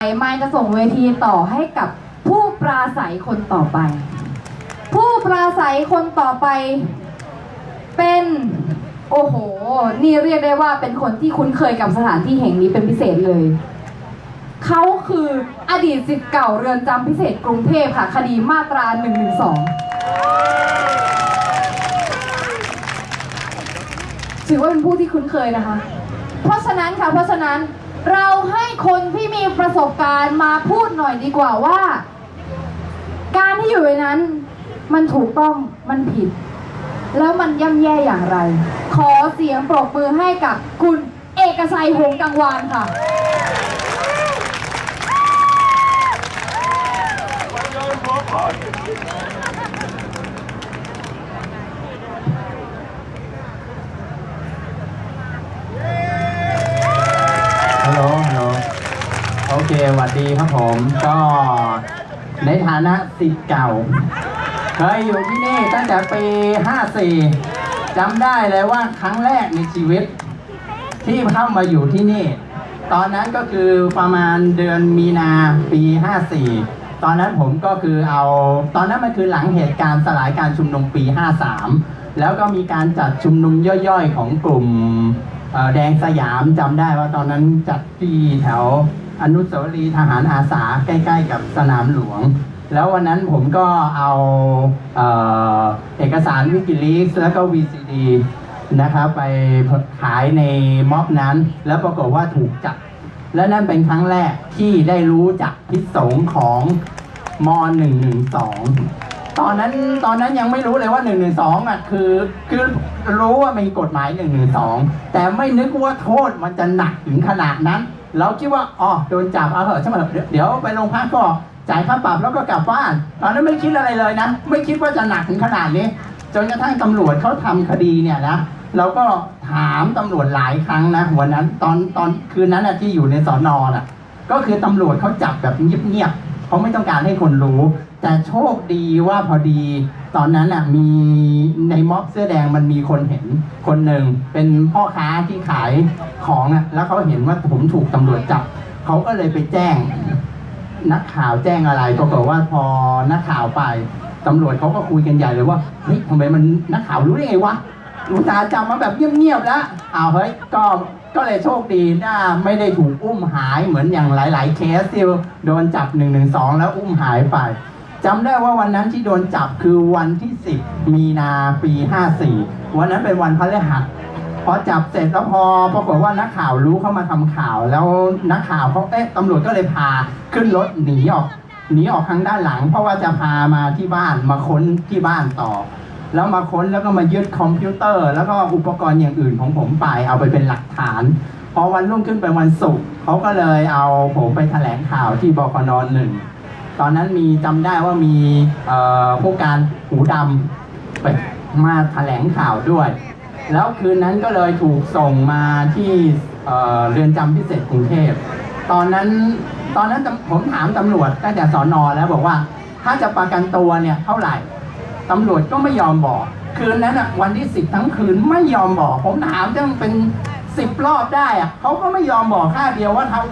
ไม้จะส่งเวทีต่อให้กับผู้ปราศัยคนต่อไป ผู้ปราศัยคนต่อไป เป็น โอ้โห นี่เรียกได้ว่าเป็นคนที่คุ้นเคยกับสถานที่แห่งนี้เป็นพิเศษเลย เขาคืออดีตสิทธิ์เก่าเรือนจำพิเศษกรุงเทพค่ะ คดีมาตรา1นึถือว่าเป็นผู้ที่คุ้นเคยนะคะ เพราะฉะนั้นค่ะ เพราะฉะนั้น เราให้คนที่มีประสบการณ์มาพูดหน่อยดีกว่าว่า การที่อยู่ในนั้น มันถูกต้องมันผิด แล้วมันย่ำแย่อย่างไร ขอเสียงปรบมือให้กับคุณเอกชัยหงส์กังวานค่ะ เคสวัสดีครับผมก็ในฐานะสิทธิ์เก่า เคยอยู่ที่นี่ตั้งแต่ปี 54จำได้เลยว่าครั้งแรกในชีวิต ที่เข้ามาอยู่ที่นี่ ตอนนั้นก็คือประมาณเดือนมีนาปี 54 ตอนนั้นผมก็คือเอา ตอนนั้นมันคือหลังเหตุการณ์สลายการชุมนุมปี 53 แล้วก็มีการจัดชุมนุมย่อยๆ ของกลุ่มแดงสยามจำได้ว่าตอนนั้นจัดที่แถว อนุสาวรีย์ทหารอาสาใกล้ ๆ กับสนามหลวง แล้ววันนั้นผมก็เอาเออเอกสารวิกิลีสแล้วก็ VCD นะครับไปขายในม็อบนั้น แล้วปรากฏว่าถูกจับ และนั่นเป็นครั้งแรกที่ได้รู้จักพิษสงของม .112 ตอนนั้นตอนนั้นยังไม่รู้เลยว่า 112อะคือคือรู้ว่ามีกฎหมาย 112 แต่ไม่นึกว่าโทษมันจะหนักถึงขนาดนั้น เราคิดว่าอ๋อโดนจับเอาเถอะใช่ไหมเดี๋ยวเดี๋ยวไปโรงพักก็จ่ายค่าปรับแล้วก็กลับบ้าน ตอนนั้นไม่คิดอะไรเลยนะ ไม่คิดว่าจะหนักถึงขนาดนี้ จนกระทั่งตำรวจเขาทำคดีเนี่ยนะเราก็ถามตำรวจหลายครั้งนะวันนั้นตอนตอนคืนนั้นนะที่อยู่ในสอนอน่ะ ก็คือตำรวจเขาจับแบบเงียบๆเขาไม่ต้องการให้คนรู้ แต่โชคดีว่าพอดี ตอนนั้นอะมีในม็อบเสื้อแดงมันมีคนเห็นคนหนึ่งเป็นพ่อค้าที่ขายของอะแล้วเขาเห็นว่าผมถูกตำรวจจับเขาก็เลยไปแจ้ง นักข่าวแจ้งอะไรปรากฏว่าพอนักข่าวไปตำรวจเขาก็คุยกันใหญ่เลยว่าเฮ้ยทำไมมันนักข่าวรู้ได้ไงวะอุตสาห์จับมาแบบเงียบๆแล้วอ้าวเฮ้ยก็ก็เลยโชคดีนะไม่ได้ถูกอุ้มหายเหมือนอย่างหลาย ๆ เคสที่โดนจับ1นึแล้วอุ้มหายไป จำได้ว่าวันนั้นที่โดนจับคือวันที่ 10 มีนาปี 54 วันนั้นเป็นวันพฤหัสพอจับเสร็จแล้วพอปรากฏว่านักข่าวรู้เข้ามาทำข่าว แล้วนักข่าวเขาเอ๊ะตำรวจก็เลยพาขึ้นรถหนีออกหนีออกทางด้านหลัง เพราะว่าจะพามาที่บ้านมาค้นที่บ้านต่อ แล้วมาค้นแล้วก็มายึดคอมพิวเตอร์ แล้วก็อุปกรณ์อย่างอื่นของผมไป เอาไปเป็นหลักฐานพอวันรุ่งขึ้นเป็นวันศุกร์เขาก็เลยเอาผมไปแถลงข่าวที่บกนหนึ่ง ตอนนั้นมีจำได้ว่ามีผู้การหูดำไปมาแถลงข่าวด้วย แล้วคืนนั้นก็เลยถูกส่งมาที่เรือนจำพิเศษกรุงเทพ ตอนนั้นตอนนั้นผมถามตำรวจตั้งแต่สอนอแล้วบอกว่าถ้าจะประกันตัวเนี่ยเท่าไหร่ตำรวจก็ไม่ยอมบอก คืนนั้นอะวันที่สิบทั้งคืนไม่ยอมบอก ผมถามตั้งเป็นสิบรอบได้อะเขาก็ไม่ยอมบอกค่าเดียวว่าเขา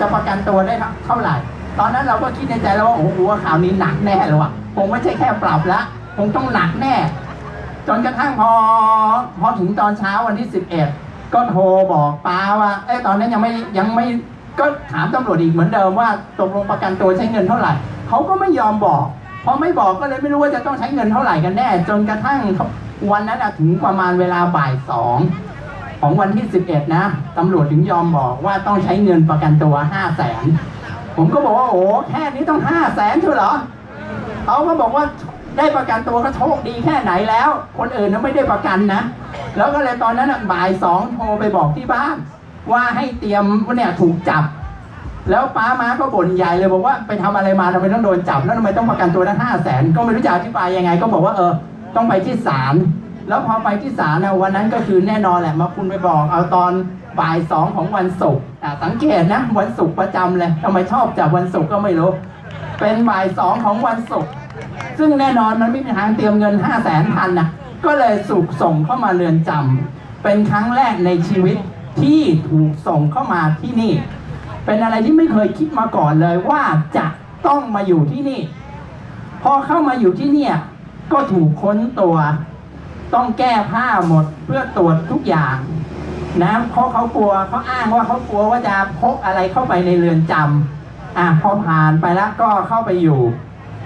จะประกันตัวได้เท่าไหร่ ตอนนั้นเราก็คิดในใจแล้วว่าโอ้โหข่าวนี้หนักแน่เลยว่ะคงไม่ใช่แค่ปรับละคงต้องหนักแน่ จนกระทั่งพอพอถึงตอนเช้าวันที่11ก็โทรบอกป้าว่าเอ้ตอนนั้นยังไม่ยังไม่ก็ถามตำรวจอีกเหมือนเดิมว่าตกลงประกันตัวใช้เงินเท่าไหร่เขาก็ไม่ยอมบอกพอไม่บอกก็เลยไม่รู้ว่าจะต้องใช้เงินเท่าไหร่กันแน่ จนกระทั่งวันนั้นถึงประมาณเวลาบ่ายสองของวันที่ 11 นะตำรวจถึงยอมบอกว่าต้องใช้เงินประกันตัว 5 0 0แสน ผมก็บอกว่าโอ้แค่นี้ต้อง5 0 0แสนเชียวเหรอเขาก็บอกว่าได้ประกันตัวก็โชคดีแค่ไหนแล้ว คนอื่นน่ะไม่ได้ประกันนะ แล้วก็เลยตอนนั้นน่ะบ่ายสองโทรไปบอกที่บ้าน ว่าให้เตรียมว่าเนี่ยถูกจับ แล้วป้าม้าก็บ่นใหญ่เลยบอกว่าไปทำอะไรมาทำไมต้องโดนจับแล้วทำไมต้องประกันตัวตั้งห้าแสนก็ไม่รู้จะอธิบายยังไง ก็บอกว่าเออต้องไปที่ศาล แล้วพอไปที่ศาลนะวันนั้นก็คือแน่นอนแหละมาคุณไปบอกเอาตอนบ่ายสองของวันศุกร์สังเกตนะวันศุกร์ประจำเลยทำไมชอบจับวันศุกร์ก็ไม่รู้ เป็นบ่ายสองของวันศุกร์ซึ่งแน่นอนมันไม่มีทางเตรียมเงินห้าแสนพันนะก็เลยสูกส่งเข้ามาเรือนจำเป็นครั้งแรกในชีวิตที่ถูกส่งเข้ามาที่นี่ เป็นอะไรที่ไม่เคยคิดมาก่อนเลยว่าจะต้องมาอยู่ที่นี่ พอเข้ามาอยู่ที่เนี่ย ก็ถูกค้นตัว ต้องแก้ผ้าหมดเพื่อตรวจทุกอย่างนะเพราะเขากลัวเขาอ้างว่าเขากลัวว่าจะพกอะไรเข้าไปในเรือนจำอะพอผ่านไปแล้วก็เข้าไปอยู่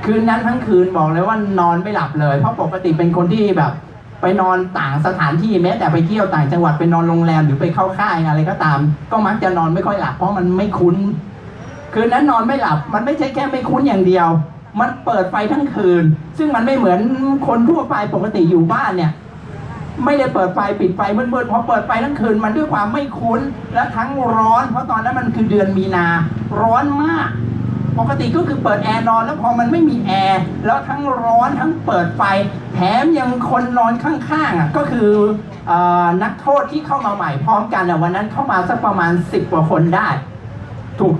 คืนนั้นทั้งคืนบอกเลยว่านอนไม่หลับเลย เพราะปกติเป็นคนที่แบบ ไปนอนต่างสถานที่แม้แต่ไปเที่ยวต่างจังหวัดไปนอนโรงแรมหรือไปเข้าค่ายอะไรก็ตาม ก็มักจะนอนไม่ค่อยหลับเพราะมันไม่คุ้น คืนนั้นนอนไม่หลับ มันไม่ใช่แค่ไม่คุ้นอย่างเดียว มันเปิดไฟทั้งคืน ซึ่งมันไม่เหมือนคนทั่วไปปกติอยู่บ้านเนี่ย ไม่ได้เปิดไฟปิดไฟมืดๆพอเปิดไฟทั้งคืน มันด้วยความไม่คุ้น และทั้งร้อน เพราะตอนนั้นมันคือเดือนมีนา ร้อนมาก ปกติก็คือเปิดแอร์นอน แล้วพอมันไม่มีแอร์แล้วทั้งร้อนทั้งเปิดไฟ แถมยังคนนอนข้างๆอะก็คือออนักโทษที่เข้ามาใหม่พร้อมกันอะวันนั้นเข้ามาสักประมาณ10กว่าคนได้ ถูก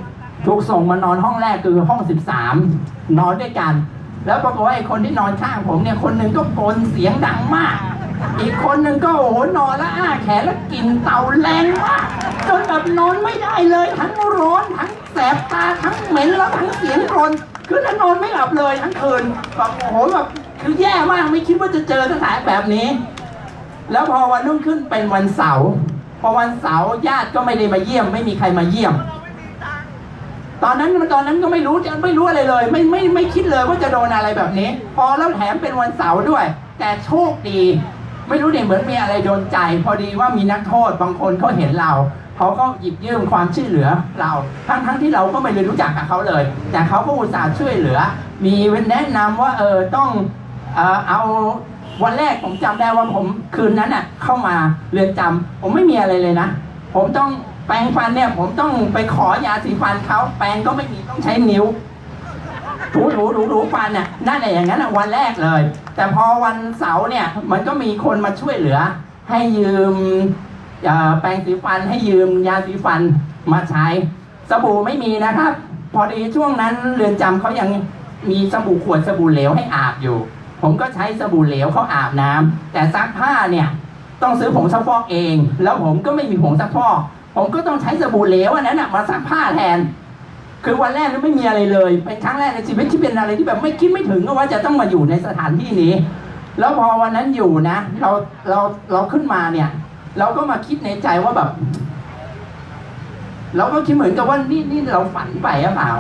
ถูกส่งมานอนห้องแรกคือห้อง13นอนด้วยกัน แล้วปรากฏว่าไอ้คนที่นอนข้างผมเนี่ยคนหนึ่งก็โกนเสียงดังมาก อีกคนหนึ่งก็โอ้โหนอนแล้วอ้าแขนแล้วกลิ่นเต่าแรงมากจนแบบนอนไม่ได้เลย ทั้งร้อนทั้งแสบตาทั้งเหม็นแล้วทั้งเสียงกรนคือถ้านอนไม่หลับเลยทั้งคืนแบบโอ้โหแบบคือแย่มากไม่คิดว่าจะเจอสถานแบบนี้ แล้วพอวันรุ่งขึ้นเป็นวันเสาร์พอวันเสาร์ญาติก็ไม่ได้มาเยี่ยม ไม่มีใครมาเยี่ยม ตอนนั้นตอนนั้นก็ไม่รู้จะไม่รู้อะไรเลย ไม่ไม่ไม่คิดเลยว่าจะโดนอะไรแบบนี้ พอแล้วแถมเป็นวันเสาร์ด้วย แต่โชคดี ไม่รู้เนี่ยเหมือนมีอะไรโดนใจ พอดีว่ามีนักโทษบางคนเขาเห็นเราเขาก็หยิบยื่นความช่วยเหลือเราทั้งทั้งที่เราก็ไม่ได้รู้จักกับเขาเลย แต่เขาก็อุตส่าห์ช่วยเหลือ มีแนะนำว่าเออต้องเออเอาวันแรกผมจำได้ว่าผมคืนนั้นน่ะ เข้ามาเรือนจำผมไม่มีอะไรเลยนะ ผมต้อง แปรงฟันเนี่ย ผมต้องไปขอยาสีฟันเขาแปรงก็ไม่มีต้องใช้นิ้วถูถูถูถูฟันน่ะนั่นแหละอย่างนั้นน่ะวันแรกเลย แต่พอวันเสาร์เนี่ย มันก็มีคนมาช่วยเหลือ ให้ยืมอ่อแปรงสีฟันให้ยืมยาสีฟันมาใช้ สบู่ไม่มีนะครับ พอดีช่วงนั้นเรือนจำเขายังมีสบู่ขวดสบู่เหลวให้อาบอยู่ ผมก็ใช้สบู่เหลวเขาอาบน้ำแต่ซักผ้าเนี่ย ต้องซื้อผงซักฟอกเอง แล้วผมก็ไม่มีผงซักฟอก ผมก็ต้องใช้สบู่เหลวอันนั้นนะมาซักผ้าแทน คือวันแรกนี่ไม่มีอะไรเลย เป็นครั้งแรกในชีวิตที่เป็นอะไรที่แบบไม่คิดไม่ถึงว่าจะต้องมาอยู่ในสถานที่นี้ แล้วพอวันนั้นอยู่นะ เราเราเราขึ้นมาเนี่ย เราก็มาคิดในใจว่าแบบ เราก็คิดเหมือนกับว่านี่นี่เราฝันไปหรือเปล่า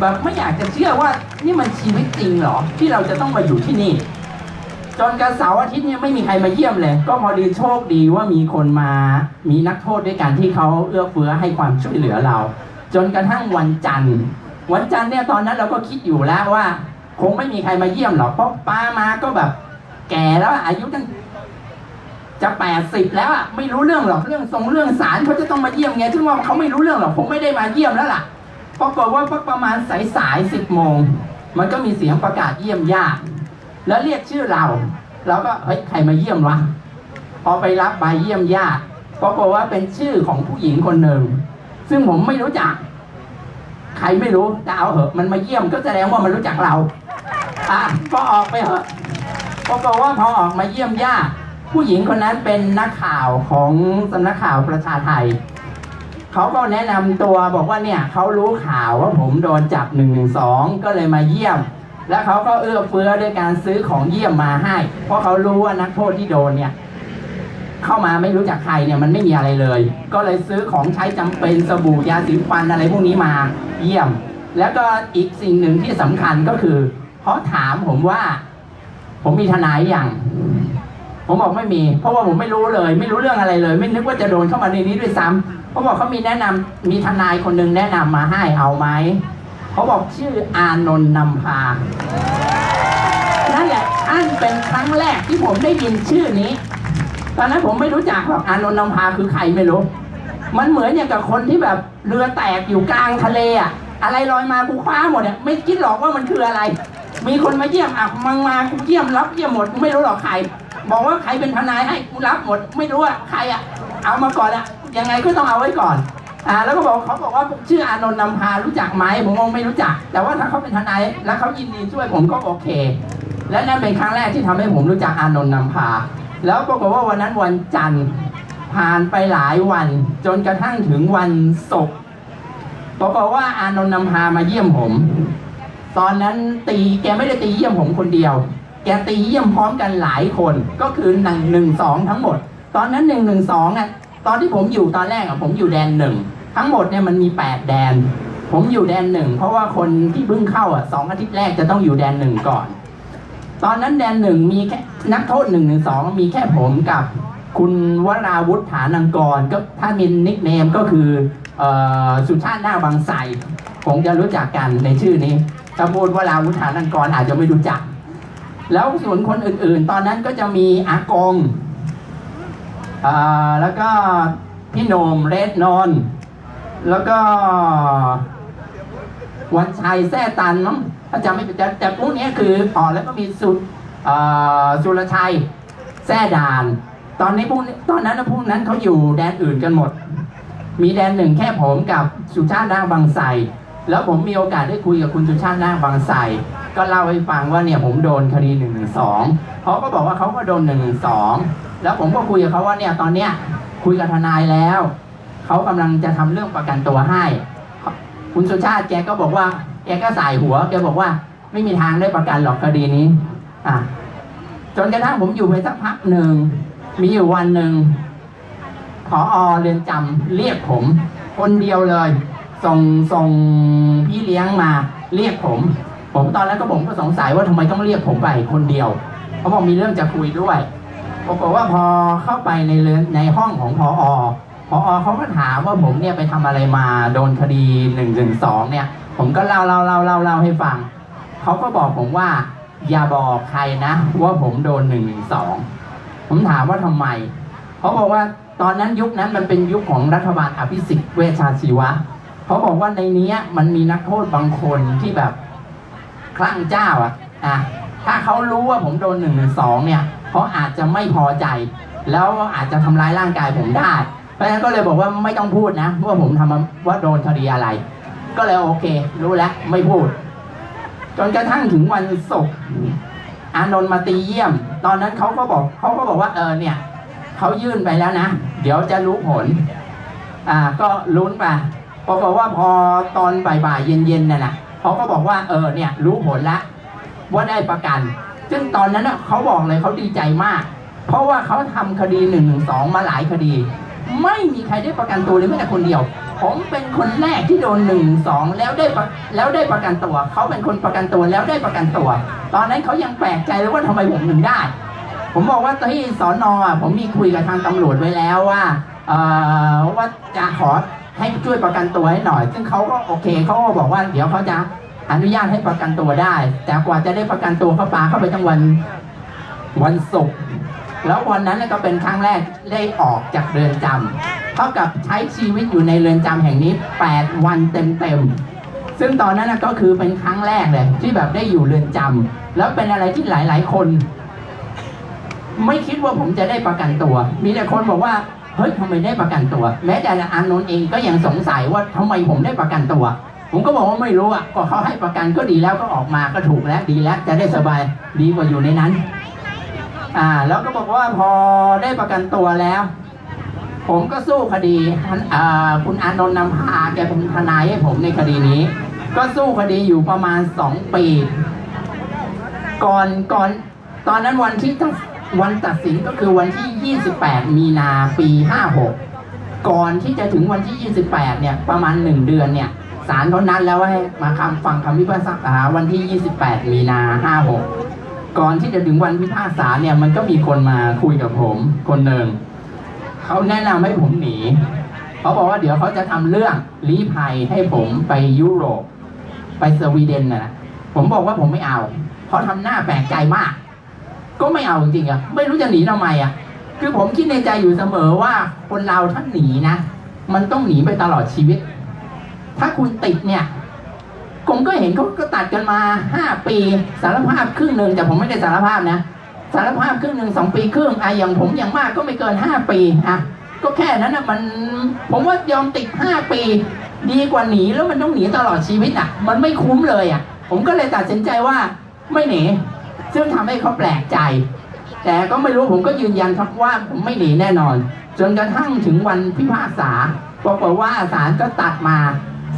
แบบไม่อยากจะเชื่อว่านี่มันชีวิตจริงเหรอ ที่เราจะต้องมาอยู่ที่นี่ จนกระเสาร์อาทิตย์เนี่ยไม่มีใครมาเยี่ยมเลย ก็พอดีโชคดีว่ามีคนมามีนักโทษด้วยกันที่เขาเอื้อเฟื้อให้ความช่วยเหลือเรา จนกระทั่งวันจันทร์ วันจันทร์เนี่ยตอนนั้นเราก็คิดอยู่แล้วว่า คงไม่มีใครมาเยี่ยมหรอกเพราะป้ามาก็แบบ แก่แล้วอายุตั้งจะแปดสิบแล้วอะไม่รู้เรื่องหรอกเรื่องทรงเรื่องสารเขาจะต้องมาเยี่ยมไงซึ่งว่าเขาไม่รู้เรื่องหรอกคงไม่ได้มาเยี่ยมแล้วล่ะปรากฏว่าประมาณสายสายสิบโมงมันก็มีเสียงประกาศเยี่ยมญาติ แล้วเรียกชื่อเราเราก็เฮ้ยใครมาเยี่ยมวะพอไปรับใบเยี่ยมญาติปรากฏว่าเป็นชื่อของผู้หญิงคนหนึ่ง ซึ่งผมไม่รู้จัก ใครไม่รู้แต่เอาเหอะ มันมาเยี่ยมก็แสดงว่ามันรู้จักเราอะก็ออกไปเหอะปรากฏว่าพอออกมาเยี่ยมญาติผู้หญิงคนนั้นเป็นนักข่าวของสำนักข่าวประชาไทยเขาก็แนะนำตัวบอกว่าเนี่ยเขารู้ข่าวว่าผมโดนจับหนึ่งหนึ่งสองก็เลยมาเยี่ยม แล้วเขาก็เอื้อเฟื้อด้วยการซื้อของเยี่ยมมาให้ เพราะเขารู้ว่านักโทษที่โดนเนี่ยเข้ามาไม่รู้จักใครเนี่ยมันไม่มีอะไรเลย ก็เลยซื้อของใช้จำเป็นสบู่ยาสีฟันอะไรพวกนี้มาเยี่ยม แล้วก็อีกสิ่งหนึ่งที่สำคัญก็คือเขาถามผมว่า ผมมีทนายอย่าง ผมบอกไม่มี เพราะว่าผมไม่รู้เลย ไม่รู้เรื่องอะไรเลย ไม่นึกว่าจะโดนเข้ามาในนี้ด้วยซ้ำเขาบอกเขามีแนะนำมีทนายคนหนึ่งแนะนำมาให้เอาไหม เขาบอกชื่ออานนท์นำพา นั่นแหละอันเป็นครั้งแรกที่ผมได้ยินชื่อนี้ ตอนนั้นผมไม่รู้จักหรอกอานนท์นำพาคือใครไม่รู้ มันเหมือนอย่างกับคนที่แบบเรือแตกอยู่กลางทะเลอะอะไรลอยมากูคว้าหมดเนี่ยไม่คิดหรอกว่ามันคืออะไร มีคนมาเยี่ยมอะมังมากูเยี่ยมรับเยี่ยมหมดไม่รู้หรอกใคร บอกว่าใครเป็นทนายให้กูรับหมด ไม่รู้ว่าใครอะ เอามาก่อนอะยังไงก็ต้องเอาไว้ก่อน อ่าแล้วก็บอกเขาบอกว่าชื่ออานนท์นำพารู้จักไหมผมก็ไม่รู้จัก แต่ว่าถ้าเขาเป็นทนายแล้วเขายินดีช่วยผมก็โอเค และนั่นเป็นครั้งแรกที่ทำให้ผมรู้จักอานนท์นำพา แล้วปรากฏว่าวันนั้นวันจันทร์ผ่านไปหลายวัน จนกระทั่งถึงวันศุกร์ปรากฏว่าอานนท์นำพามาเยี่ยมผม ตอนนั้นตีแกไม่ได้ตีเยี่ยมผมคนเดียว แกตีเยี่ยมพร้อมกันหลายคนก็คือหนึ่งหนึ่งสองทั้งหมด ตอนนั้นหนึ่งหนึ่งสองอะ ตอนที่ผมอยู่ตอนแรกอะผมอยู่แดนหนึ่งทั้งหมดเนี่ยมันมีแปดแดน ผมอยู่แดนหนึ่งเพราะว่าคนที่เพิ่งเข้าอะสองอาทิตย์แรกจะต้องอยู่แดนหนึ่งก่อน ตอนนั้นแดนหนึ่งมีแค่นักโทษหนึ่งหนึ่งสองมีแค่ผมกับคุณวราวุฒิฐานังกรก็ถ้ามีนิกเนมก็คืออสุชาติหน้าบางไทรคงจะรู้จักกันในชื่อนี้ถ้าพูดวราวุฒิฐานังกรอาจจะไม่รู้จัก แล้วส่วนคนอื่นๆ ตอนนั้นก็จะมีอากง อ่อแล้วก็พี่โหนมเรดนอนท์แล้วก็วันชัยแท่ตันมั้งถ้าจำไม่ผิดแต่แต่พวกนี้คืออ๋อแล้วก็มีสุเอ่อสุรชัยแท่ดาน ตอนนี้พวกนี้ตอนนั้นนะพวกนั้นเขาอยู่แดนอื่นกันหมด มีแดนหนึ่งแค่ผมกับสุชาตินาคบางไทรแล้วผมมีโอกาสได้คุยกับคุณสุชาตินาคบางไทรก็เล่าให้ฟังว่าเนี่ยผมโดนคดีหนึ่งหนึ่งสองเขาก็บอกว่าเขาก็โดนหนึ่งหนึ่งสอง แล้วผมก็คุยกับเขาว่าเนี่ยตอนเนี้ยคุยกับทนายแล้วเขากำลังจะทำเรื่องประกันตัวให้ คุณสุชาติแกก็บอกว่าแกก็สายหัวแกบอกว่าไม่มีทางได้ประกันหรอกคดีนี้ อะจนกระทั่งผมอยู่ไปสักพักหนึ่งมีอยู่วันหนึ่งพออเรือนจำเรียกผม คนเดียวเลย ส่งส่งพี่เลี้ยงมา เรียกผม ผมตอนแรกก็ผมก็สงสัยว่าทำไมต้องเรียกผมไปคนเดียวเขาบอกมีเรื่องจะคุยด้วย ปรากฏว่าพอเข้าไปในเรือนในห้องของพออพออเขาก็ถามว่าผมเนี่ยไปทำอะไรมาโดนคดีหนึ่งถึงสองเนี่ย ผมก็เล่าเล่าเล่าเล่าเล่าให้ฟัง เขาก็บอกผมว่า อย่าบอกใครนะ ว่าผมโดนหนึ่งหนึ่งสองผมถามว่าทำไม เขาบอกว่าตอนนั้นยุคนั้นมันเป็นยุคของรัฐบาลอภิสิทธิ์เวชชาชีวะ เขาบอกว่าในนี้มันมีนักโทษบางคนที่แบบคลั่งเจ้าอะอะถ้าเขารู้ว่าผมโดนหนึ่งหนึ่งสองเนี่ย เขาอาจจะไม่พอใจ แล้วอาจจะทำร้ายร่างกายผมได้ เพราะฉะนั้นก็เลยบอกว่าไม่ต้องพูดนะว่าผมทำว่าโดนคดีอะไร ก็เลยโอเค รู้แล้วไม่พูด จนกระทั่งถึงวันศุกร์อานนท์มาตีเยี่ยม ตอนนั้นเขาก็บอกเขาก็บอกว่าเออเนี่ยเขายื่นไปแล้วนะ เดี๋ยวจะรู้ผล อ่าก็ลุ้นไปปรากฏว่าพอตอนบ่ายๆเย็นๆน่ะนะเขาก็บอกว่าเออเนี่ยรู้ผลล้วว่าได้ประกัน ซึ่งตอนนั้นน่ะเขาบอกเลยเขาดีใจมาก เพราะว่าเขาทำคดีหนึ่งหนึ่งสองมาหลายคดี ไม่มีใครได้ประกันตัวเลยแม้แต่คนเดียว ผมเป็นคนแรกที่โดนหนึ่งสองแล้วได้แล้วได้ประกันตัว เขาเป็นคนประกันตัวแล้วได้ประกันตัว ตอนนั้นเขายังแปลกใจเลยว่าทำไมผมถึงได้ ผมบอกว่าที่สอนอผมมีคุยกับทางตำรวจไว้แล้วว่าเอ่อว่าจะขอให้ช่วยประกันตัวให้หน่อย ซึ่งเขาก็โอเคเขาก็บอกว่าเดี๋ยวเขาจะ อนุญาตให้ประกันตัวได้ แต่กว่าจะได้ประกันตัวเขาปาเข้าไปทั้งวันวันศุกร์แล้ววันนั้นก็เป็นครั้งแรกได้ออกจากเรือนจำเท่ากับใช้ชีวิตอยู่ในเรือนจำแห่งนี้ 8 วันเต็มๆซึ่งตอนนั้นก็คือเป็นครั้งแรกเลยที่แบบได้อยู่เรือนจำแล้วเป็นอะไรที่หลาย ๆ คน ไม่คิดว่าผมจะได้ประกันตัว มีแต่คนบอกว่าเฮ้ยทำไมได้ประกันตัว แม้แต่อานนท์เองก็ยังสงสัยว่าทำไมผมได้ประกันตัว ผมก็บอกว่าไม่รู้อะ ก็เขาให้ประกันก็ดีแล้วก็ออกมาก็ถูกแล้วดีแล้วจะได้สบายดีกว่าอยู่ในนั้น อ่า แล้วก็บอกว่าพอได้ประกันตัวแล้ว ผมก็สู้คดีอ่าคุณอานนท์นำพาแกเป็นทนายให้ผมในคดีนี้ ก็สู้คดีอยู่ประมาณสองปี ก่อนก่อน ตอนนั้นวันที่ตัดวันตัดสินก็คือวันที่ 28 มีนาปี 56 ก่อนที่จะถึงวันที่ 28 เนี่ย ประมาณ 1 เดือนเนี่ย ศาลเขานัดแล้วว่าให้มาคำฟังคำพิพากษาวันที่ 28 มีนา 56 ก่อนที่จะถึงวันพิพากษาเนี่ยมันก็มีคนมาคุยกับผมคนหนึ่งเขาแนะนำให้ผมหนีเขาบอกว่าเดี๋ยวเขาจะทำเรื่องลี้ภัยให้ผมไปยุโรป ไปสวีเดนนะนะผมบอกว่าผมไม่เอาเพราะทำหน้าแปลกใจมาก ก็ไม่เอาจริงๆอะไม่รู้จะหนีทำไมอะคือผมคิดในใจอยู่เสมอว่าคนเราถ้าหนีนะ มันต้องหนีไปตลอดชีวิต ถ้าคุณติดเนี่ยผมก็เห็นเขาก็ตัดกันมาห้าปีสารภาพครึ่งหนึ่งแต่ผมไม่ได้สารภาพนะ สารภาพครึ่งหนึ่งสองปีครึ่งอะอย่างผมอย่างมากก็ไม่เกินห้าปีอะก็แค่นั้นนะมัน ผมว่ายอมติดห้าปี ดีกว่าหนีแล้วมันต้องหนีตลอดชีวิตอะ มันไม่คุ้มเลยอะ ผมก็เลยตัดสินใจว่าไม่หนีซึ่งทำให้เขาแปลกใจ แต่ก็ไม่รู้ผมก็ยืนยันครับว่าผมไม่หนีแน่นอน จนกระทั่งถึงวันพิพากษาปรากฏว่าศาลก็ตัดมา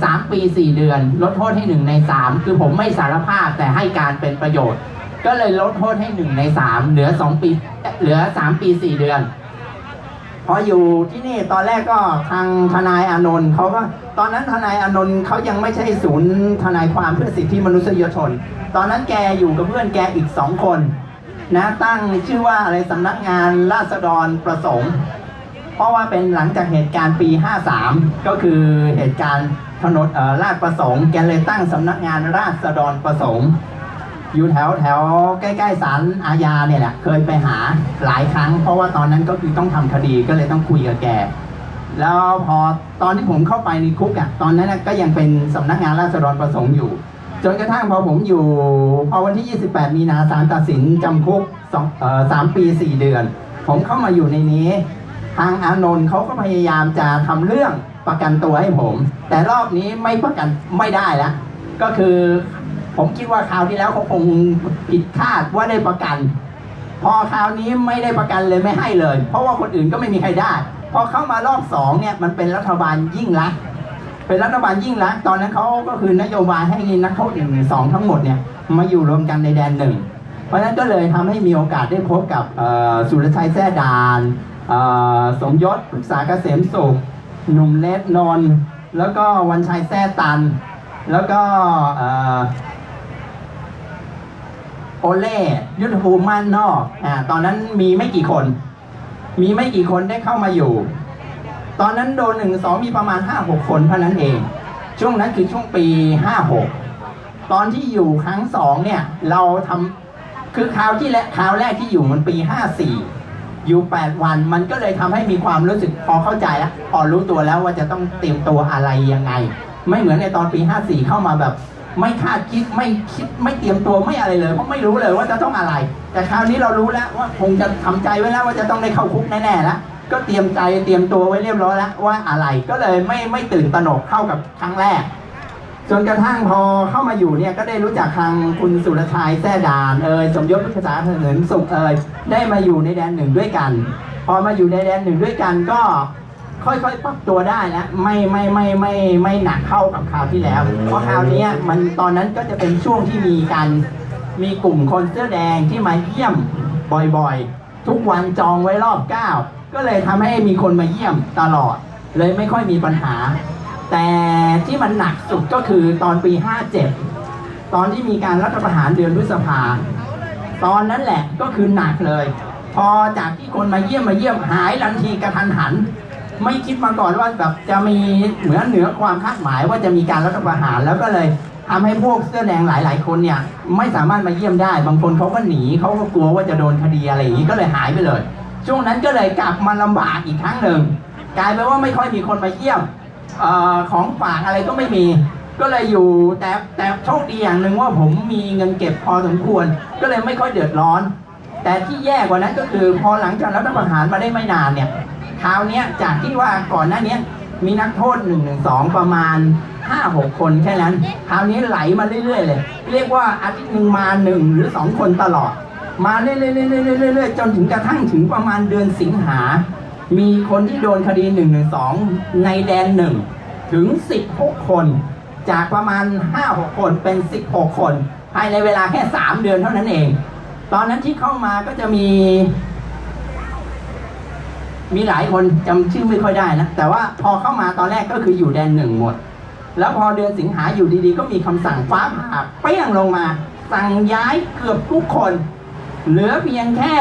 สามปีสี่เดือน ลดโทษให้หนึ่งในสามคือผมไม่สารภาพแต่ให้การเป็นประโยชน์ ก็เลยลดโทษให้หนึ่งในสามเหลือสองปี เหลือสามปีสี่เดือน พออยู่ที่นี่ตอนแรกก็ทางทนายอานนท์เขาก็ตอนนั้นทนายอานนท์เขายังไม่ใช่ศูนย์ทนายความเพื่อสิทธิมนุษยชน ตอนนั้นแกอยู่กับเพื่อนแกอีกสองคนนะตั้งชื่อว่าอะไรสำนักงานราษฎรประสงค์ เพราะว่าเป็นหลังจากเหตุการณ์ปี 53 ก็คือเหตุการณ์ ถนนเอ่อราชประสงค์แกเลยตั้งสำนักงานราษฎรประสงค์ อยู่แถวแถวใกล้ๆศาลอาญาเนี่ยแหละเคยไปหาหลายครั้ง เพราะว่าตอนนั้นก็คือต้องทำคดีก็เลยต้องคุยกับแกแล้วพอตอนที่ผมเข้าไปในคุกอะตอนนั้นน่ะก็ยังเป็นสำนักงานราษฎรประสงค์อยู่ จนกระทั่งพอผมอยู่ พอวันที่ 28 มีนาศาลตัดสินจำคุกสองเอ่อสามปี 4 เดือน ผมเข้ามาอยู่ในนี้ ทางอานนท์เขาก็พยายามจะทำเรื่อง ประกันตัวให้ผม แต่รอบนี้ไม่ประกันไม่ได้แล้วก็คือ ผมคิดว่าคราวที่แล้วเขาคงผิดคาดว่าได้ประกัน พอคราวนี้ไม่ได้ประกันเลยไม่ให้เลย เพราะว่าคนอื่นก็ไม่มีใครได้ พอเข้ามารอบสองเนี่ยมันเป็นรัฐบาลยิ่งรักเป็นรัฐบาลยิ่งรักตอนนั้นเขาก็คือนโยบายให้นักโทษหนึ่งสองทั้งหมดเนี่ยมาอยู่รวมกันในแดนหนึ่งเพราะฉะนั้นก็เลยทำให้มีโอกาสได้พบกับสุรชัยแท่ดานสมยศปรึกษาเกษมสุข หนุ่มเล็ดนนท์แล้วก็วันชัยแท่ตัน แล้วก็โอเล่ยุทธภูมิม่านนอกอ่าตอนนั้นมีไม่กี่คน มีไม่กี่คนได้เข้ามาอยู่ ตอนนั้นโดนหนึ่งสองมีประมาณห้าหกคนเท่านั้นเอง ช่วงนั้นคือช่วงปีห้าหกตอนที่อยู่ครั้งสองเนี่ย เราทำคือคราวที่แรกคราวแรกที่อยู่มันปีห้าสี่ อยู่แปดวัน มันก็เลยทำให้มีความรู้สึกพอเข้าใจแล้วพอรู้ตัวแล้วว่าจะต้องเตรียมตัวอะไรยังไง ไม่เหมือนในตอนปีห้าสี่เข้ามาแบบ ไม่คาดคิดไม่คิดไม่เตรียมตัวไม่อะไรเลยเพราะไม่รู้เลยว่าจะต้องอะไร แต่คราวนี้เรารู้แล้วว่าคงจะทำใจไว้แล้วว่าจะต้องได้เข้าคุกแน่ๆแล้วก็เตรียมใจเตรียมตัวไว้เรียบร้อยแล้วว่าอะไรก็เลยไม่ไม่ตื่นตระหนกเข้ากับครั้งแรก จนกระทั่งพอเข้ามาอยู่เนี่ยก็ได้รู้จักทางคุณสุรชัยแท่ดานเอ่ยสมยศพุทธศาสเถินสุขเอ่ยได้มาอยู่ในแดนหนึ่งด้วยกัน พอมาอยู่ในแดนหนึ่งด้วยกันก็ค่อยๆปรับตัวได้แล้วไม่ไม่ไม่ไม่ไม่หนักเข้ากับคราวที่แล้ว เพราะคราวนี้มันตอนนั้นก็จะเป็นช่วงที่มีการมีกลุ่มคนเสื้อแดงที่มาเยี่ยมบ่อยๆ ทุกวันจองไว้รอบเก้าก็เลยทำให้มีคนมาเยี่ยมตลอด เลยไม่ค่อยมีปัญหา แต่ที่มันหนักสุดก็คือตอนปี 57 ตอนที่มีการรัฐประหารเดือนพฤษภา ตอนนั้นแหละก็คือหนักเลย พอจากที่คนมาเยี่ยมมาเยี่ยมหายทันทีกระทันหัน ไม่คิดมาก่อนว่าแบบจะมีเหนือเหนือความคาดหมายว่าจะมีการรัฐประหารแล้วก็เลยทำให้พวกเสื้อแดงหลาย ๆ คนเนี่ย ไม่สามารถมาเยี่ยมได้ บางคนเขาก็หนีเขาก็กลัวว่าจะโดนคดีอะไรอย่างนี้ก็เลยหายไปเลย ช่วงนั้นก็เลยกลับมาลำบากอีกครั้งหนึ่งกลายเป็นว่าไม่ค่อยมีคนมาเยี่ยม เออของฝากอะไรก็ไม่มี ก็เลยอยู่แต่แต่โชคดีอย่างหนึ่งว่าผมมีเงินเก็บพอสมควร ก็เลยไม่ค่อยเดือดร้อน แต่ที่แย่กว่านั้นก็คือพอหลังจากรัฐประหารมาได้ไม่นานเนี่ยคราวนี้จากที่ว่าก่อนหน้านี้มีนักโทษ1นึประมาณ5-6คนแค่นั้น คราวนี้ไหลมาเรื่อยๆเลย เรียกว่าอาทิตย์หนึ่งมาหนึ่งหรือสองคนตลอด มาเรื่อยๆเรื่อยๆๆจนถึงกระทั่งถึงประมาณเดือนสิงหา มีคนที่โดนคดี1นึในแดนหนึ่งถึง 16 คน จากประมาณ 5-6 คนเป็น 16 คน ภายในเวลาแค่ 3 เดือนเท่านั้นเอง ตอนนั้นที่เข้ามาก็จะมี มีหลายคนจำชื่อไม่ค่อยได้นะ แต่ว่าพอเข้ามาตอนแรกก็คืออยู่แดนหนึ่งหมด แล้วพอเดือนสิงหาอยู่ดีๆ ก็มีคำสั่งฟ้าผ่าเปรี้ยงลงมา สั่งย้ายเกือบทุกคน เหลือเพียงแค่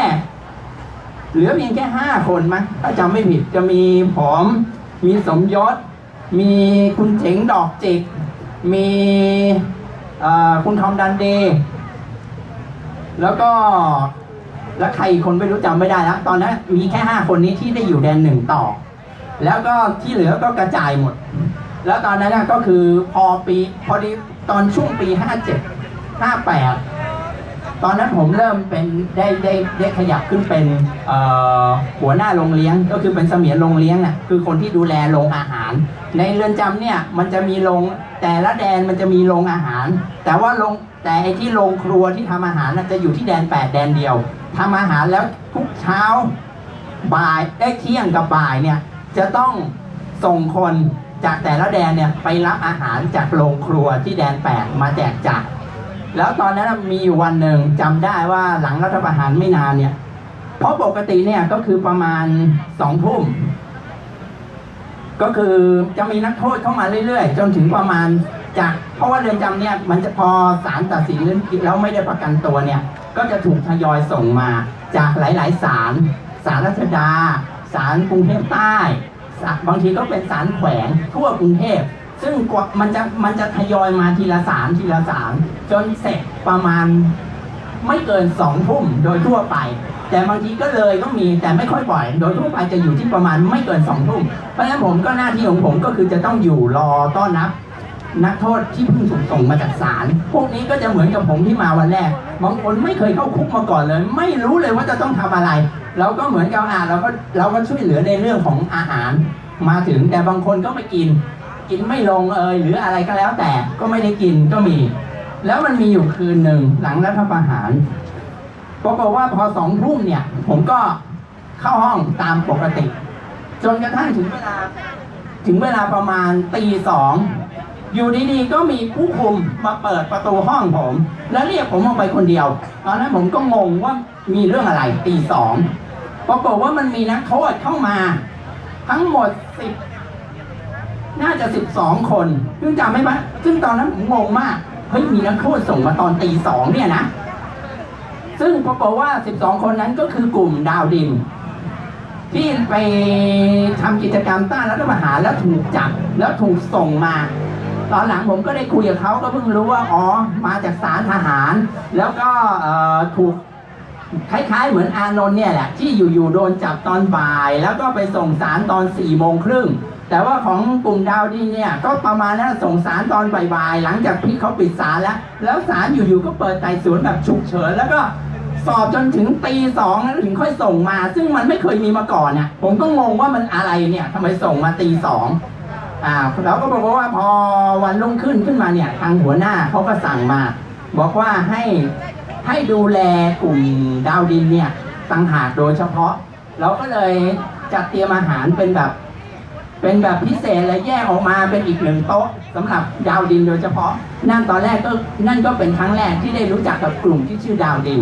เหลือเพียงแค่ห้าคนมั้งถ้าจำไม่ผิดจะมีผมมีสมยศ มีคุณเจ๋งดอกจิก มีคุณทอมดันเดย์แล้วก็แล้วใครอีกคนไม่รู้จำไม่ได้แล้วตอนนั้นมีแค่ห้าคนนี้ที่ได้อยู่แดนหนึ่งต่อ แล้วก็ที่เหลือก็กระจายหมด แล้วตอนนั้นก็คือพอปีพอดีตอนช่วงปีห้าเจ็ดห้าแปด ตอนนั้นผมเริ่มเป็นได้ได้ได้ขยับขึ้นเป็นหัวหน้าโรงเลี้ยง ก็คือเป็นเสมียนโรงเลี้ยงน่ะคือคนที่ดูแลโรงอาหาร ในเรือนจำเนี่ยมันจะมีโรงแต่ละแดนมันจะมีโรงอาหาร แต่ว่าโรงแต่ไอที่โรงครัวที่ทำอาหารน่ะจะอยู่ที่แดนแปดแดนเดียวทำอาหารแล้วทุกเช้าบ่ายได้เที่ยงกับบ่ายเนี่ยจะต้องส่งคนจากแต่ละแดนเนี่ยไปรับอาหารจากโรงครัวที่แดนแปดมาแจกจ่าย แล้วตอนนั้นมีอยู่วันหนึ่งจำได้ว่าหลังรัฐประหารไม่นานเนี่ย เพราะปกติเนี่ยก็คือประมาณสองทุ่ม ก็คือจะมีนักโทษเข้ามาเรื่อยๆ จนถึงประมาณจากเพราะว่าเรือนจำเนี่ยมันจะพอศาลตัดสินแล้วไม่ได้ประกันตัวเนี่ย ก็จะถูกทยอยส่งมาจากหลายๆศาลศาลรัชดาศาลกรุงเทพใต้ บางทีก็เป็นศาลแขวงทั่วกรุงเทพ ซึ่งกว่ามันจะมันจะทยอยมาทีละศาลทีละศาลจนเสร็จประมาณไม่เกินสองทุ่มโดยทั่วไป แต่บางทีก็เลยก็มีแต่ไม่ค่อยบ่อย โดยทั่วไปจะอยู่ที่ประมาณไม่เกินสองทุ่มเพราะฉะนั้นผมก็หน้าที่ของผมก็คือจะต้องอยู่รอต้อนรับนักโทษที่เพิ่งถูกส่งมาจากศาล พวกนี้ก็จะเหมือนกับผมที่มาวันแรก บางคนไม่เคยเข้าคุกมาก่อนเลย ไม่รู้เลยว่าจะต้องทำอะไร เราก็เหมือนกับอ่าเราก็เราก็ช่วยเหลือในเรื่องของอาหาร มาถึงแต่บางคนก็ไม่กิน กินไม่ลงเอยหรืออะไรก็แล้วแต่ก็ไม่ได้กินก็มี แล้วมันมีอยู่คืนหนึ่งหลังรัฐประหารปรากฏว่าพอสองทุ่มเนี่ย ผมก็เข้าห้องตามปกติ จนกระทั่งถึงเวลา ถึงเวลาประมาณตีสองอยู่ดีๆก็มีผู้คุมมาเปิดประตูห้องผม แล้วเรียกผมออกไปคนเดียวตอนนั้นผมก็งงว่ามีเรื่องอะไรตีสองปรากฏว่ามันมีนักโทษเข้ามา ทั้งหมดสิบ น่าจะสิบสองคนซึ่งจำไม่ไหมซึ่งตอนนั้นผมงงมาก เฮ้ย มีนักโทษส่งมาตอนตีสองเนี่ยนะ ซึ่งปรากฏว่าสิบสองคนนั้นก็คือกลุ่มดาวดิน ที่ไปทำกิจกรรมต้านรัฐประหารแล้วถูกจับ แล้วถูกส่งมา ตอนหลังผมก็ได้คุยกับเขาก็เพิ่งรู้ว่า อ๋อ มาจากศาลทหาร แล้วก็ถูกคล้ายๆ เหมือนอานนท์เนี่ยแหละ ที่อยู่ๆโดนจับตอนบ่าย แล้วก็ไปส่งสารตอน4ี่โมงครึ่ง แต่ว่าของกลุ่มดาวดีเนี่ยก็ประมาณนั้นส่งสารตอนบ่ายๆ หลังจากที่เขาปิดศาลแล้ว แล้วศาลอยู่ๆก็เปิดไต่สวนแบบฉุกเฉินแล้วก็สอบจนถึงตีสองแล้วถึงค่อยส่งมา ซึ่งมันไม่เคยมีมาก่อนเนี่ยผมก็งงว่ามันอะไรเนี่ยทำไมส่งมาตีสองอ่าแล้วก็บอกว่าพอวันรุ่งขึ้นขึ้นมาเนี่ย ทางหัวหน้าเขาก็สั่งมา บอกว่าให้ให้ดูแลกลุ่มดาวดินเนี่ยต่างหากโดยเฉพาะ เราก็เลยจัดเตรียมอาหารเป็นแบบ เป็นแบบพิเศษและแยกออกมาเป็นอีกหนึ่งโต๊ะสำหรับดาวดินโดยเฉพาะ นั่นตอนแรกก็นั่นก็เป็นครั้งแรกที่ได้รู้จักกับกลุ่มที่ชื่อดาวดิน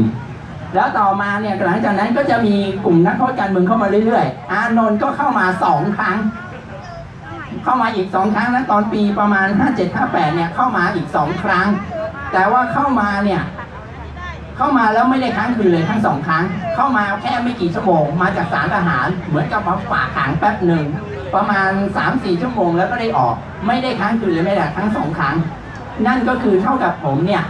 แล้วต่อมาเนี่ยหลังจากนั้นก็จะมีกลุ่มนักโทษการเมืองเข้ามาเรื่อยๆ อานนท์ก็เข้ามาสองครั้ง เข้ามาอีกสองครั้งแล้วตอนปีประมาณ 57-58เนี่ยเข้ามาอีกสองครั้ง แต่ว่าเข้ามาเนี่ย เข้ามาแล้วไม่ได้ค้างคืนเลยทั้งสองครั้ง เข้ามาแค่ไม่กี่ชั่วโมง มาจากศาลทหาร เหมือนกับมาฝากขังแป๊บหนึ่งประมาณ3าสี่ชั่วโมงแล้วก็ได้ออก ไม่ได้ค้างคืนเลยไม่ได้ทั้งสองครั้ง นั่นก็คือเท่ากับผมเนี่ย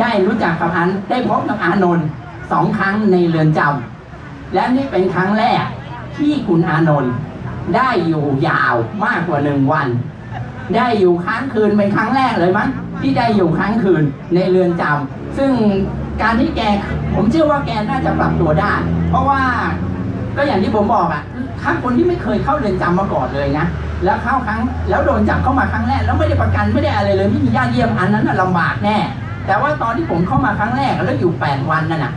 ได้รู้จักกับอันได้พบกับอานนท์สองครั้งในเรือนจำและนี่เป็นครั้งแรกที่คุณอานนท์ได้อยู่ยาวมากกว่าหนึ่งวัน ได้อยู่ค้างคืนเป็นครั้งแรกเลยมั้งที่ได้อยู่ค้างคืนในเรือนจำซึ่งการที่แกผมเชื่อว่าแกน่าจะปรับตัวได้ เพราะว่าก็อย่างที่ผมบอกอะถ้าคนที่ไม่เคยเข้าเรือนจำมาก่อนเลยนะแล้วเข้าครั้งแล้วโดนจับเข้ามาครั้งแรกแล้วไม่ได้ประกันไม่ได้อะไรเลยไม่มีญาติเยี่ยมอันนั้นน่ะลำบากแน่ แต่ว่าตอนที่ผมเข้ามาครั้งแรกแล้วอยู่แปดวันนั่นน่ะ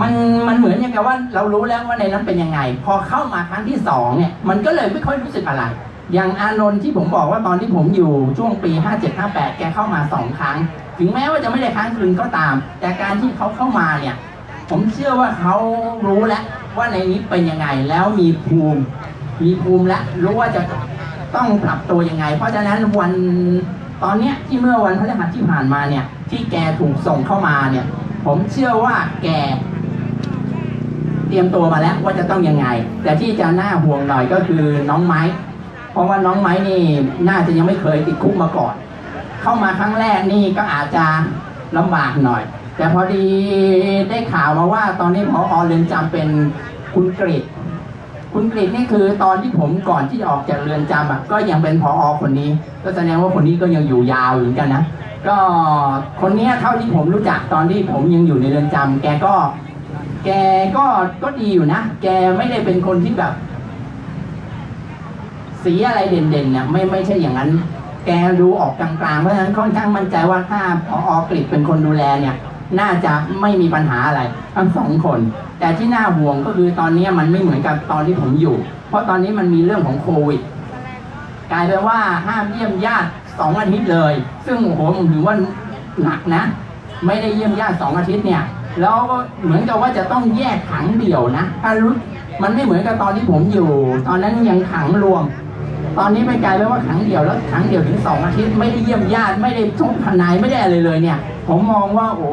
มันมันเหมือนอย่างกับว่าเรารู้แล้วว่าในนั้นเป็นยังไง พอเข้ามาครั้งที่สองเนี่ยมันก็เลยไม่ค่อยรู้สึกอะไร อย่างอานนท์ที่ผมบอกว่าตอนที่ผมอยู่ช่วงปี 57 58 แกเข้ามาสองครั้ง ถึงแม้ว่าจะไม่ได้ค้างคืนก็ตาม แต่การที่เขาเข้ามาเนี่ย ผมเชื่อว่าเขารู้แล้วว่าในนี้เป็นยังไงแล้วมีภูมิ มีภูมิและรู้ว่าจะต้องปรับตัวยังไง เพราะฉะนั้นวันตอนเนี้ยที่เมื่อวันพฤหัสที่ผ่านมาเนี่ย ที่แกถูกส่งเข้ามาเนี่ย ผมเชื่อว่าแกเตรียมตัวมาแล้วว่าจะต้องยังไง แต่ที่จะน่าห่วงหน่อยก็คือน้องไม้ เพราะว่าน้องไม้นี่น่าจะยังไม่เคยติดคุกมาก่อน เข้ามาครั้งแรกนี่ก็อาจจะลำบากหน่อย แต่พอดีได้ข่าวมาว่าตอนนี้พออเรือนจำเป็นคุณกริตคุณกริตนี่คือตอนที่ผมก่อนที่จะออกจากเรือนจำอะก็ยังเป็นพออคนนี้ ก็แสดงว่าคนนี้ก็ยังอยู่ยาวเหมือนกันนะก็คนนี้เท่าที่ผมรู้จักตอนที่ผมยังอยู่ในเรือนจำแกก็ แกก็ก็ดีอยู่นะแกไม่ได้เป็นคนที่แบบ สีอะไรเด่นๆเนี่ยไม่ไม่ใช่อย่างนั้น แกดูออกกลางๆ เพราะฉะนั้นค่อนข้างมั่นใจว่าถ้าพออกฤษเป็นคนดูแลเนี่ย น่าจะไม่มีปัญหาอะไรทั้งสองคน แต่ที่น่าห่วงก็คือตอนนี้มันไม่เหมือนกับตอนที่ผมอยู่ เพราะตอนนี้มันมีเรื่องของโควิด กลายเป็นว่าห้ามเยี่ยมญาติสองอาทิตย์เลย ซึ่งโอ้โหผมถือว่าหนักนะ ไม่ได้เยี่ยมญาติสองอาทิตย์เนี่ยแล้วก็เหมือนกับว่าจะต้องแยกขังเดี่ยวนะถ้ารู้มันไม่เหมือนกับตอนที่ผมอยู่ ตอนนั้นยังขังรวม ตอนนี้ไปกลายเป็นว่าขังเดี่ยวแล้วขังเดี่ยวถึงสองอาทิตย์ไม่ได้เยี่ยมญาติไม่ได้ชมทนายไม่ได้อะไรเลยเนี่ย ผมมองว่าโอ้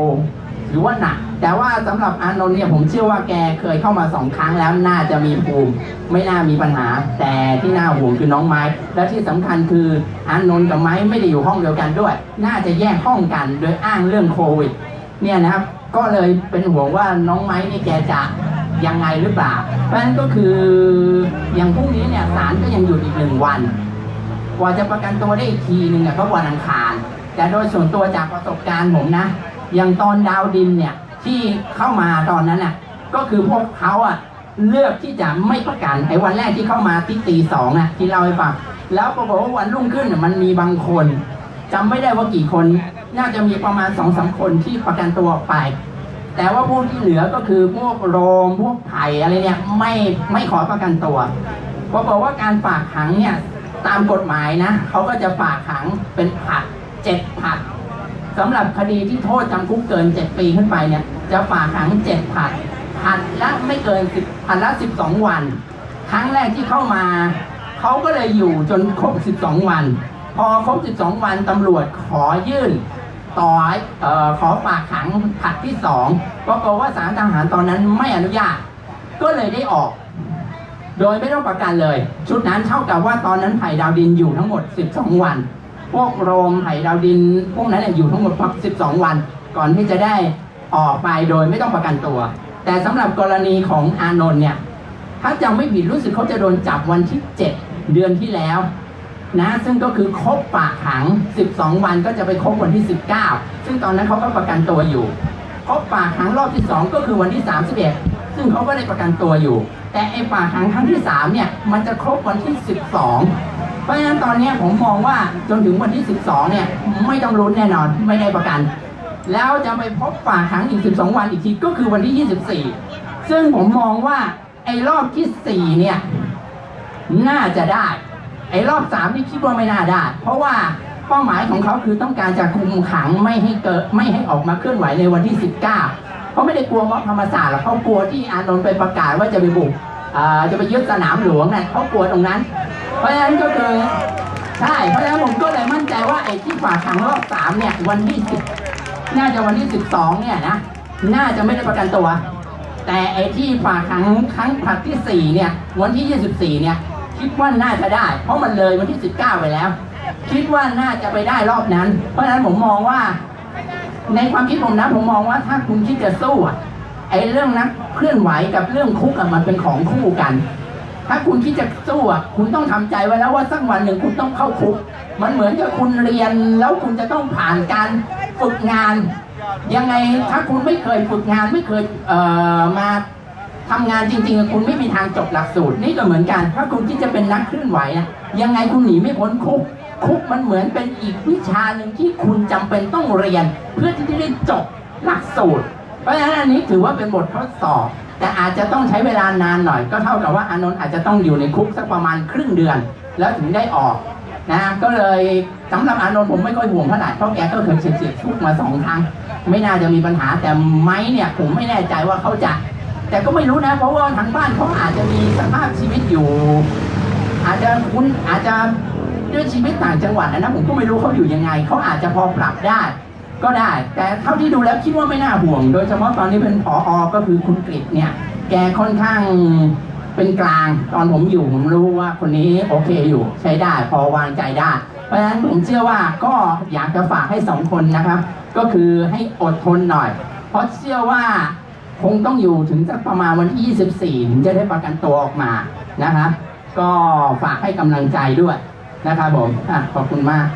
ถือว่าหนัก แต่ว่าสำหรับอานนท์เนี่ยผมเชื่อว่าแกเคยเข้ามาสองครั้งแล้วน่าจะมีภูมิ ไม่น่ามีปัญหา แต่ที่น่าห่วงคือน้องไม้ และที่สำคัญคืออานนท์กับไม้ไม่ได้อยู่ห้องเดียวกันด้วย น่าจะแยกห้องกันโดยอ้างเรื่องโควิด เนี่ยนะครับ ก็เลยเป็นห่วงว่าน้องไม้นี่แกจะ ยังไงหรือเปล่า เพราะฉะนั้นก็คืออย่างพรุ่งนี้เนี่ยศาลก็ยังหยุดอีกหนึ่งวัน กว่าจะประกันตัวได้อีกทีหนึ่งอะก็วันอังคาร แต่โดยส่วนตัวจากประสบการณ์ผมนะ อย่างตอนดาวดินเนี่ยที่เข้ามาตอนนั้นน่ะก็คือพวกเขาอะเลือกที่จะไม่ประกันไอ้วันแรกที่เข้ามาที่ตีสองอะที่เล่าให้ฟังแล้วปรากฏว่าวันรุ่งขึ้นเนี่ยมันมีบางคนจำไม่ได้ว่ากี่คน น่าจะมีประมาณสองสามคนที่ประกันตัวออกไป แต่ว่าพวกที่เหลือก็คือพวกโรมพวกไผ่อะไรเนี่ยไม่ไม่ขอประกันตัวเพราะบอกว่าการฝากขังเนี่ยตามกฎหมายนะเขาก็จะฝากขังเป็นผัดเจ็ดผัดสำหรับคดีที่โทษจำคุกเกินเจ็ดปีขึ้นไปเนี่ยจะฝากขังเจ็ดผัดผัดละไม่เกินสิบผัดละสิบสองวัน ครั้งแรกที่เข้ามาเขาก็เลยอยู่จนครบสิบสองวัน พอครบสิบสองวันตำรวจขอยื่น ต่อเออขอฝากขังผลัดที่สองปรากฏว่าสารทหารตอนนั้นไม่อนุญาต ก็เลยได้ออก โดยไม่ต้องประกันเลย ชุดนั้นเท่ากับว่าตอนนั้นไผ่ดาวดินอยู่ทั้งหมด 12 วัน พวกโรมไผ่ดาวดิน พวกนั้นเนยอยู่ทั้งหมด12 วัน ก่อนที่จะได้ออกไปโดยไม่ต้องประกันตัว แต่สำหรับกรณีของอานนท์เนี่ยถ้าจำไม่ผิดรู้สึกเขาจะโดนจับวันที่ 7 เดือนที่แล้ว นะซึ่งก็คือครบฝากขัง 12 วันก็จะไปครบวันที่ 19 ซึ่งตอนนั้นเขาก็ประกันตัวอยู่ครบฝากขังรอบที่ 2 ก็คือวันที่ 31 ซึ่งเขาก็ได้ประกันตัวอยู่ แต่ไอ้ฝากขังครั้งที่3เนี่ยมันจะครบวันที่ 12 เพราะฉะนั้นตอนนี้ผมมองว่าจนถึงวันที่ 12 เนี่ยไม่ต้องลุ้นแน่นอนไม่ได้ประกัน แล้วจะไปพบฝากขังอีก 12 วันอีกทีก็คือวันที่ 24 ซึ่งผมมองว่าไอ้รอบที่ 4 เนี่ยน่าจะได้ ไอ้รอบสามนี่คิดว่าไม่น่าได้ เพราะว่าเป้าหมายของเขาคือต้องการจะคุมขังไม่ให้เกิดไม่ให้ออกมาเคลื่อนไหวในวันที่ 19เขาไม่ได้กลัวม็อบธรรมศาสตร์หรอกเขากลัวที่อานนท์ไปประกาศว่าจะไปบุกจะไปยึดสนามหลวงน่ะเขากลัวตรงนั้น เพราะฉะนั้นก็คือใช่เพราะฉะนั้นผมก็เลยมั่นใจว่าไอ้ที่ฝากขังรอบสามเนี่ยวันที่สิบน่าจะวันที่สิบสองเนี่ยนะน่าจะไม่ได้ประกันตัว แต่ไอ้ที่ฝากขังครั้งผลัดที่สี่เนี่ยวันที่ยี่สิบสี่เนี่ย คิดว่าน่าจะได้ เพราะมันเลยวันที่สิบเก้าไปแล้ว คิดว่าน่าจะไปได้รอบนั้น เพราะฉะนั้นผมมองว่า ในความคิดผมนะ ผมมองว่าถ้าคุณคิดจะสู้อะไอ้เรื่องนักเคลื่อนไหวกับเรื่องคุกอะมันเป็นของคู่กัน ถ้าคุณคิดจะสู้อะคุณต้องทำใจไว้แล้วว่าสักวันหนึ่งคุณต้องเข้าคุก มันเหมือนกับคุณเรียนแล้วคุณจะต้องผ่านการฝึกงาน ยังไงถ้าคุณไม่เคยฝึกงานไม่เคยเอ่อมา ทำงานจริงๆ คุณไม่มีทางจบหลักสูตร นี่ก็เหมือนกัน ถ้าคุณคิดจะเป็นนักเคลื่อนไหวอะยังไงคุณหนีไม่พ้นคุก คุกมันเหมือนเป็นอีกวิชาหนึ่งที่คุณจำเป็นต้องเรียน เพื่อที่จะได้จบหลักสูตร เพราะฉะนั้นอันนี้ถือว่าเป็นบททดสอบ แต่อาจจะต้องใช้เวลานานหน่อย ก็เท่ากับว่าอานนท์อาจจะต้องอยู่ในคุกสักประมาณครึ่งเดือน แล้วถึงได้ออกนะก็เลยสำหรับอานนท์ผมไม่ค่อยห่วงเท่าไหร่เพราะแกก็เคยเฉียดคุกมาสองครั้ง ไม่น่าจะมีปัญหาแต่ไม้เนี่ยผมไม่แน่ใจว่าเขาจะ แต่ก็ไม่รู้นะ เพราะว่าทางบ้านเขาอาจจะมีสภาพชีวิตอยู่ อาจจะคุณอาจจะด้วยชีวิตต่างจังหวัดนะนะผมก็ไม่รู้เขาอยู่ยังไงเขาอาจจะพอปรับได้ ก็ได้ แต่เท่าที่ดูแล้วคิดว่าไม่น่าห่วง โดยเฉพาะตอนนี้เป็นผออก็คือคุณกฤษเนี่ย แกค่อนข้างเป็นกลางตอนผมอยู่ผมรู้ว่าคนนี้โอเคอยู่ใช้ได้พอวางใจได้ เพราะฉะนั้นผมเชื่อว่าก็อยากจะฝากให้สองคนนะครับ ก็คือให้อดทนหน่อย เพราะเชื่อว่า คงต้องอยู่ถึงสักประมาณวันที่ 24 ถึงจะได้ประกันตัวออกมานะครับ ก็ฝากให้กำลังใจด้วยนะครับผมอะขอบคุณมาก